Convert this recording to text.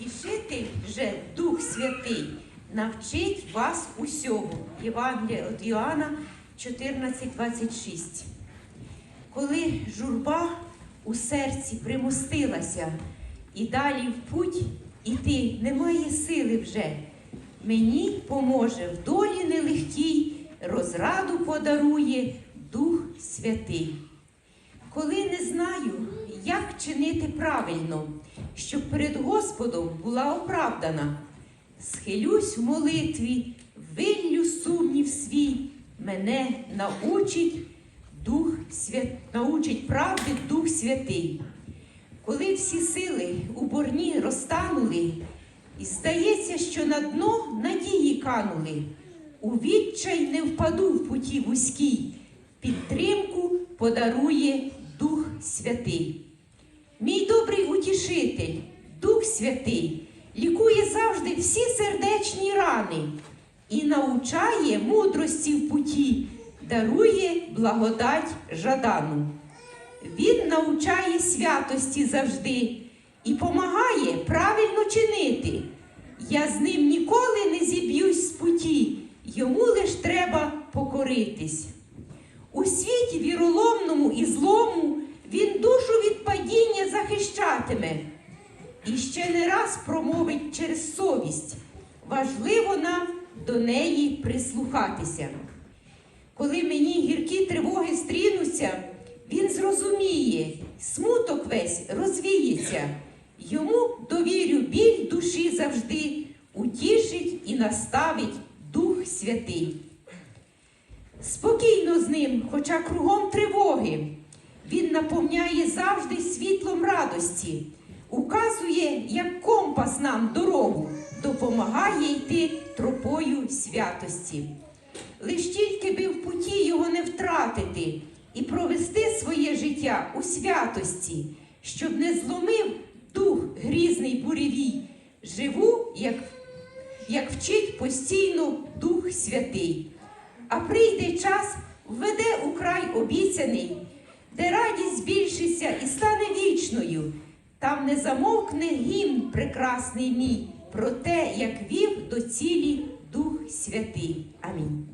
Утішитель же Дух Святий навчить вас усього. Євангелія від Іоанна 14:26. Коли журба у серці примостилася, і далі в путь іти немає сили вже. Мені поможе в долі нелегкій, розраду подарує Дух Святий. Коли не знаю, як чинити правильно, щоб перед Господом була оправдана, схилюсь в молитві, виллю сумнів свій, мене научить Дух Свят... научить правди Дух Святий. Коли всі сили у борні розтанули, і здається, що на дно надії канули, у відчай не впаду в путі вузькій, підтримку подарує Дух Святий. Мій добрий утішитель, Дух Святий, лікує завжди всі сердечні рани і научає мудрості в путі, дарує благодать жадану. Він навчає святості завжди і помагає правильно чинити. Я з ним ніколи не зіб'юсь з путі, йому лиш треба покоритись. У світі віроломному і злому він душу від падіння захищатиме. І ще не раз промовить через совість. Важливо нам до неї прислухатися. Коли мені гіркі тривоги стрінуться, він зрозуміє, смуток весь розвіється. Йому довірю біль душі завжди, утішить і наставить Дух Святий. Спокійно з ним, хоча кругом тривоги. Він наповняє завжди світлом радості, указує, як компас нам дорогу, допомагає йти тропою святості. Лиш тільки би в путі його не втратити і провести своє життя у святості, щоб не зломив дух грізний буревій. Живу, як, як вчить постійно Дух Святий. А прийде час, введе у край обіцяний, де радість збільшиться і стане вічною. Там не замовкне гімн прекрасний мій про те, як вів до цілі Дух Святий. Амінь.